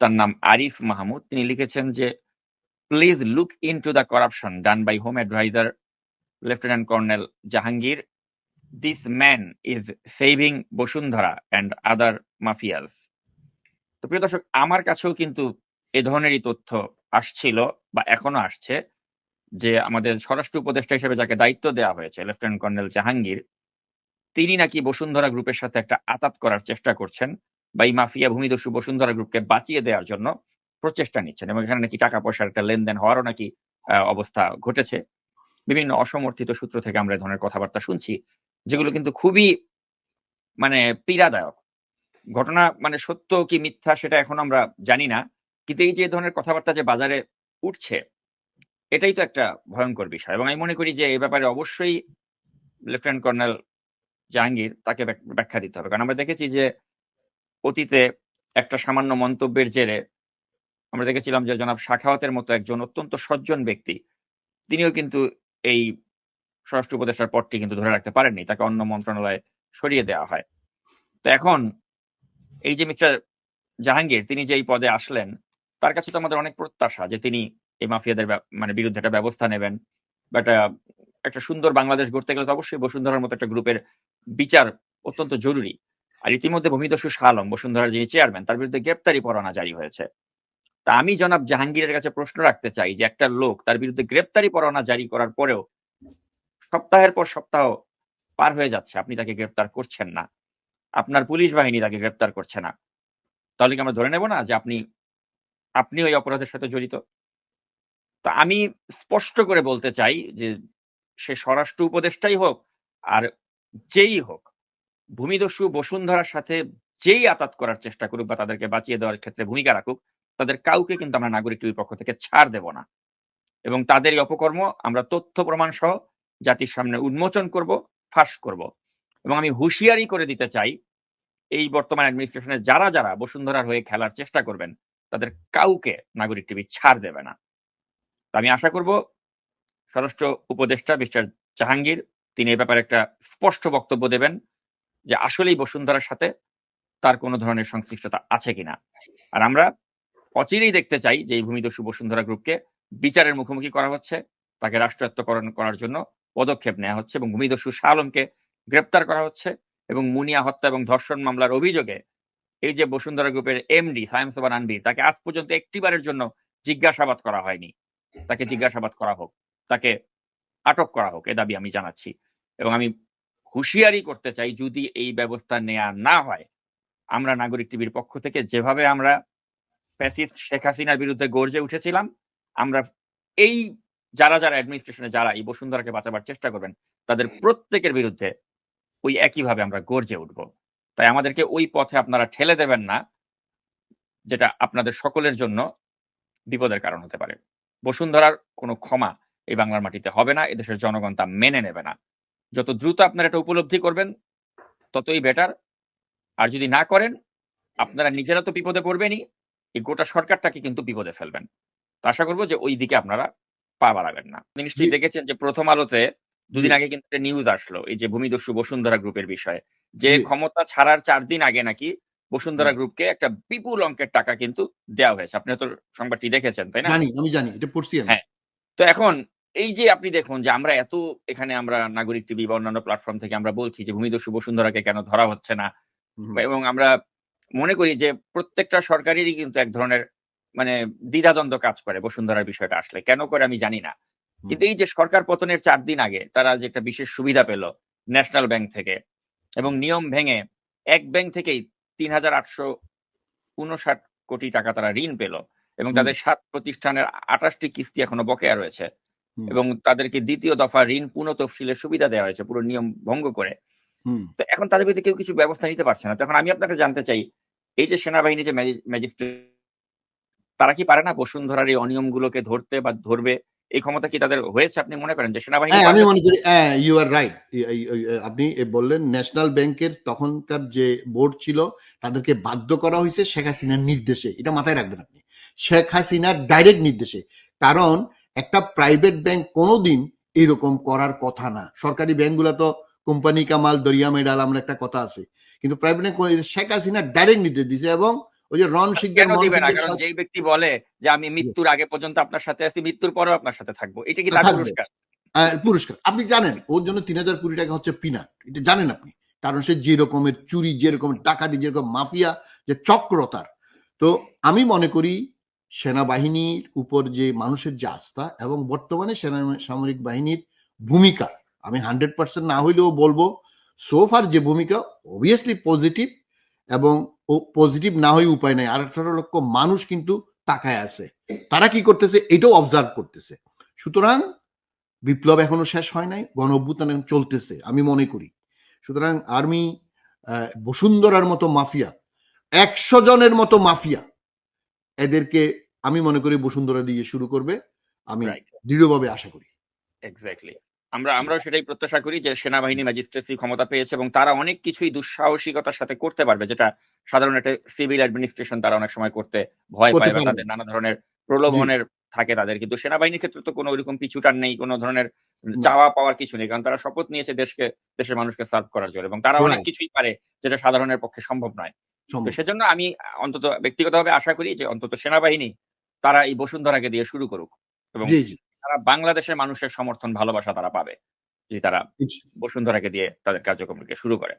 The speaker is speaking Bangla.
তার নাম আরিফ মাহমুদ। তিনি লিখেছেন যে, please look in to the corruption done by home adviser, lieutenant colonel Jahangir. This man is saving Bashundhara and other mafias. তো প্রিয় দর্শক, আমার কাছেও কিন্তু এ ধরনেরই তথ্য আসছিল বা এখনও আসছে যে, আমাদের স্বরাষ্ট্র উপদেষ্টা হিসেবে যাকে দায়িত্ব দেওয়া হয়েছে, লেফটেন্যান্ট কর্নেল জাহাঙ্গীর, তিনি নাকি বসুন্ধরা গ্রুপের সাথে একটা আতাত করার চেষ্টা করছেন। বা এই মাফিয়া ভূমিদস্যু বসুন্ধরা গ্রুপকে বাঁচিয়ে দেওয়ার জন্য প্রচেষ্টা নিচ্ছেন এবং এখানে নাকি টাকা পয়সার একটা লেনদেন হওয়ারও নাকি অবস্থা ঘটেছে। বিভিন্ন অসমর্থিত সূত্র থেকে আমরা ধরনের কথাবার্তা শুনছি, যেগুলো কিন্তু খুবই মানে পীড়াদায়ক। ঘটনা মানে সত্য কি মিথ্যা সেটা এখন আমরা জানি না, কিন্তু এই যে ধরনের কথাবার্তা যে বাজারে উঠছে, এটাই তো একটা ভয়ঙ্কর বিষয়। এবং আমি মনে করি যে এই ব্যাপারে অবশ্যই লেফটেন্যান্ট কর্নেল জাহাঙ্গীর তাকে ব্যাখ্যা দিতে হবে। কারণ আমরা দেখেছি যে অতীতে একটা সামান্য মন্তব্যের জেরে আমরা দেখেছিলাম যে জনাব শাখাওয়াতের মতো একজন অত্যন্ত সজ্জন ব্যক্তি, তিনিও কিন্তু এই স্বরাষ্ট্র উপদেষ্টার পদটি কিন্তু ধরে রাখতে পারেননি, তাকে অন্য মন্ত্রণালয়ে সরিয়ে দেওয়া হয়। তো এখন এই যে মিস্টার জাহাঙ্গীর, তিনি যে এই পদে আসলেন, তার কাছে তো আমাদের অনেক প্রত্যাশা যে তিনি এই মাফিয়াদের মানে বিরুদ্ধে একটা ব্যবস্থা নেবেন, বা একটা একটা সুন্দর বাংলাদেশ গড়তে গেলে তো অবশ্যই বসুন্ধরার মতো একটা গ্রুপের বিচার অত্যন্ত জরুরি। আর ইতিমধ্যে ভূমিদস্যু শাহ আলম বসুন্ধরার যিনি চেয়ারম্যান তার বিরুদ্ধে গ্রেপ্তারি পরোয়ানা জারি হয়েছে। তা আমি জনাব জাহাঙ্গীরের কাছে প্রশ্ন রাখতে চাই যে, একটা লোক তার বিরুদ্ধে গ্রেপ্তারি পরোয়ানা জারি করার পরেও সপ্তাহের পর সপ্তাহ পার হয়ে যাচ্ছে, আপনি তাকে গ্রেপ্তার করছেন না। আপনার পুলিশ বাহিনী তাকে গ্রেপ্তার করছে না। তাহলে কি আমরা ধরে নেব না যে আপনি আপনি ওই অপরাধের সাথে জড়িত? তা আমি স্পষ্ট করে বলতে চাই যে, সে স্বরাষ্ট্র উপদেষ্টাই হোক আর যেই হোক ভূমিদস্যু বসুন্ধরার সাথে যেই আতাত করার চেষ্টা করুক বা তাদেরকে বাঁচিয়ে দেওয়ার ক্ষেত্রে ভূমিকা রাখুক, তাদের কাউকে কিন্তু আমরা নাগরিক টিভির পক্ষ থেকে ছাড় দেব না। এবং তাদের অপকর্ম আমরা তথ্য প্রমাণ সহ জাতির সামনে উন্মোচন করব, ফাঁস করব। এবং আমি হুঁশিয়ারি করে দিতে চাই, এই বর্তমান অ্যাডমিনিস্ট্রেশনের যারা যারা বসুন্ধরার হয়ে খেলার চেষ্টা করবেন, তাদের কাউকে নাগরিক টিভি ছাড় দেবে না। আমি আশা করব, স্বরাষ্ট্র উপদেষ্টা মিস্টার জাহাঙ্গীর, তিনি এই ব্যাপারে একটা স্পষ্ট বক্তব্য দেবেন। যে আসলেই বসুন্ধরার সাথে তার কোনো ধরনের সংশ্লিষ্টতা আছে কিনা। আর আমরা অচিরেই দেখতে চাই যে এই ভূমিদস্যু বসুন্ধরা গ্রুপকে বিচারের মুখোমুখি করা হচ্ছে, তাকে রাষ্ট্রায়ত্তকরণ করার জন্য পদক্ষেপ নেওয়া হচ্ছে এবং ভূমিদস্যু শাহ আলমকে গ্রেপ্তার করা হচ্ছে এবং মুনিয়া হত্যা এবং ধর্ষণ মামলার অভিযোগে এই যে বসুন্ধরা গ্রুপের এমডি সায়েম সোবান আনবির তাকে আজ পর্যন্ত একটিবারের জন্য জিজ্ঞাসাবাদ করা হয়নি। তাকে জিজ্ঞাসাবাদ করা হোক, তাকে আটক করা হোক, এ দাবি আমি জানাচ্ছি। এবং আমি হুঁশিয়ারি করতে চাই যদি এই ব্যবস্থা নেওয়া না হয়। আমরা নাগরিক টিভির পক্ষ থেকে যেভাবে আমরা ফ্যাসিস্ট শেখ হাসিনার বিরুদ্ধে গর্জে উঠেছিলাম, আমরা এই যারা যারা অ্যাডমিনিস্ট্রেশনে যারা এই বসুন্ধরাকে বাঁচাবার চেষ্টা করবেন, তাদের প্রত্যেকের বিরুদ্ধে ওই একইভাবে আমরা গর্জে উঠব। তাই আমাদেরকে ওই পথে আপনারা ঠেলে দেবেন না, যেটা আপনাদের সকলের জন্য বিপদের কারণ হতে পারে। বসুন্ধরার কোনো ক্ষমা এই বাংলার মাটিতে হবে না, এদেশের জনগণ তা মেনে নেবে না। যত দ্রুত আপনারা এটা উপলব্ধি করবেন ততই বেটার আর যদি না করেন আপনারা নিজেরা তো বিপদে পড়বেনই। এই গোটা সরকারটাকে কিন্তু বিপদে ফেলবেন। তো আশা করব যে ওই দিকে আপনারা পা বাড়াবেন না। নিশ্চয়ই দেখেছেন যে প্রথম আলোতে দুদিন আগে কিন্তু একটা নিউজ আসলো এই যে ভূমিদস্যু বসুন্ধরা গ্রুপের বিষয়ে। যে ক্ষমতা ছাড়ার চার দিন আগে নাকি বসুন্ধরা গ্রুপকে একটা বিপুল অঙ্কের টাকা কিন্তু দেওয়া হয়েছে। আপনি তো সংবাদটি দেখেছেন তাই না? জানি আমি জানি এটা পড়ছি হ্যাঁ। তো এখন এই যে আপনি দেখুন যে আমরা এত এখানে আমরা নাগরিক টিভি বা অন্যান্য প্ল্যাটফর্ম থেকে আমরা বলছি যে ভূমিদস্যু বসুন্ধরাকে কেন ধরা হচ্ছে না এবং আমরা মনে করি যে প্রত্যেকটা সরকারেরই কিন্তু এক ধরনের মানে দ্বিধাদ্বন্দ্ব কাজ করে বসুন্ধরার বিষয়টা আসলে। কেন করে আমি জানি না। কিন্তু এই যে সরকার পতনের চার দিন আগে তারা যে একটা বিশেষ সুবিধা পেল ন্যাশনাল ব্যাংক থেকে এবং নিয়ম ভেঙে এক ব্যাংক থেকেই তিন হাজার আটশো উনষাট কোটি টাকা তারা ঋণ পেল এবং তাদের সাত প্রতিষ্ঠানের আঠাশটি কিস্তি এখনও বকেয়া রয়েছে। এবং তাদেরকে দ্বিতীয় দফা ঋণ পুনঃ তফসিলের সুবিধা দেওয়া হয়েছে পুরো নিয়ম ভঙ্গ করে। তো এখন তাদের বিরুদ্ধে কেউ কিছু ব্যবস্থা নিতে পারছে না। তখন আমি আপনাকে জানতে চাই এই যে সেনাবাহিনী যে ম্যাজিস্ট্রেট তারা কি পারে না বসুন্ধরার এই অনিয়মগুলোকে ধরতে বা ধরবে? এই ক্ষমতা কি তাদের হয়েছে? আপনি মনে করেন যে সেনাবাহিনী হ্যাঁ আমি মনে করি হ্যাঁ ইউ আর রাইট আপনি বললেন ন্যাশনাল ব্যাংকের তখনকার যে বোর্ড ছিল তাদেরকে বাধ্য করা হয়েছে শেখ হাসিনার নির্দেশে। এটা মাথায় রাখবেন আপনি। শেখ হাসিনার ডাইরেক্ট নির্দেশে। কারণ একটা প্রাইভেট ব্যাংক কোনোদিন এরকম করার কথা না। সরকারি ব্যাংকগুলো তো কোম্পানি কামাল দরিয়া মেডাল আমরা একটা কথা আছে। কিন্তু private bank Sheikh Hasina direct নির্দেশ দিছে এবং ওই যে রন শিকদার কারণ যেই ব্যক্তি বলে যে আমি মৃত্যুর আগে পর্যন্ত আপনার সাথে আছি মৃত্যুর পরেও আপনার সাথে থাকব এটা কি তার পুরস্কার? পুরস্কার। আপনি জানেন ওর জন্য তিন হাজার কোটি টাকা হচ্ছে পিনাট এটা জানেন আপনি? কারণ সে যে রকমের চুরি যে রকমের ডাকাতি যেরকম মাফিয়া যে চক্র তার। তো আমি মনে করি সেনাবাহিনীর উপর যে মানুষের যে আস্থা এবং বর্তমানে সেনা সামরিক বাহিনীর ভূমিকা, আমি হান্ড্রেড পার্সেন্ট না হইলেও বলব সোফার যে ভূমিকা অবভিয়াসলি পজিটিভ এবং ও পজিটিভ না হয়ে উপায় নাই। আর আঠারো লক্ষ মানুষ কিন্তু টাকায় আছে। তারা কি করতেছে? এটাও অবজার্ভ করতেছে। সুতরাং বিপ্লব এখনও শেষ হয় নাই, গণ অভ্যুত্থান চলতেছে, আমি মনে করি। সুতরাং আর্মি বসুন্ধরার মতো মাফিয়া, একশো জনের মতো মাফিয়া, এদেরকে আমি মনে করি বসুন্ধরা দিয়ে শুরু করবে। আমি দৃঢ়ভাবে আশা করি। এক্স্যাক্টলি আমরা আমরাও সেটাই প্রত্যাশা করি যে সেনাবাহিনী ম্যাজিস্ট্রেসি ক্ষমতা পেয়েছে এবং তারা অনেক কিছুই দুঃসাহসিকতার সাথে করতে পারবে যেটা সাধারণ একটা সিভিল অ্যাডমিনিস্ট্রেশন তারা অনেক সময় করতে ভয় পায় বা তাদের নানা ধরনের প্রলোভনের থাকে তাদের। কিন্তু সেনাবাহিনীর ক্ষেত্রে তো কোনো ওইরকম পিছুটার নেই কোনো ধরনের চাওয়া পাওয়ার কিছু নেই কারণ তারা শপথ নিয়েছে দেশকে দেশের মানুষকে সার্ভ করার জন্য এবং তারা অনেক কিছুই পারে যেটা সাধারণের পক্ষে সম্ভব নয়। সেজন্য আমি অন্তত ব্যক্তিগতভাবে আশা করি যে অন্তত সেনাবাহিনী তারা এই বসুন্ধরাকে দিয়ে শুরু করুক এবং তারা বাংলাদেশের মানুষের সমর্থন ভালোবাসা তারা পাবে। যদি তারা বসুন্ধরাকে দিয়ে তাদের কার্যক্রমকে শুরু করে।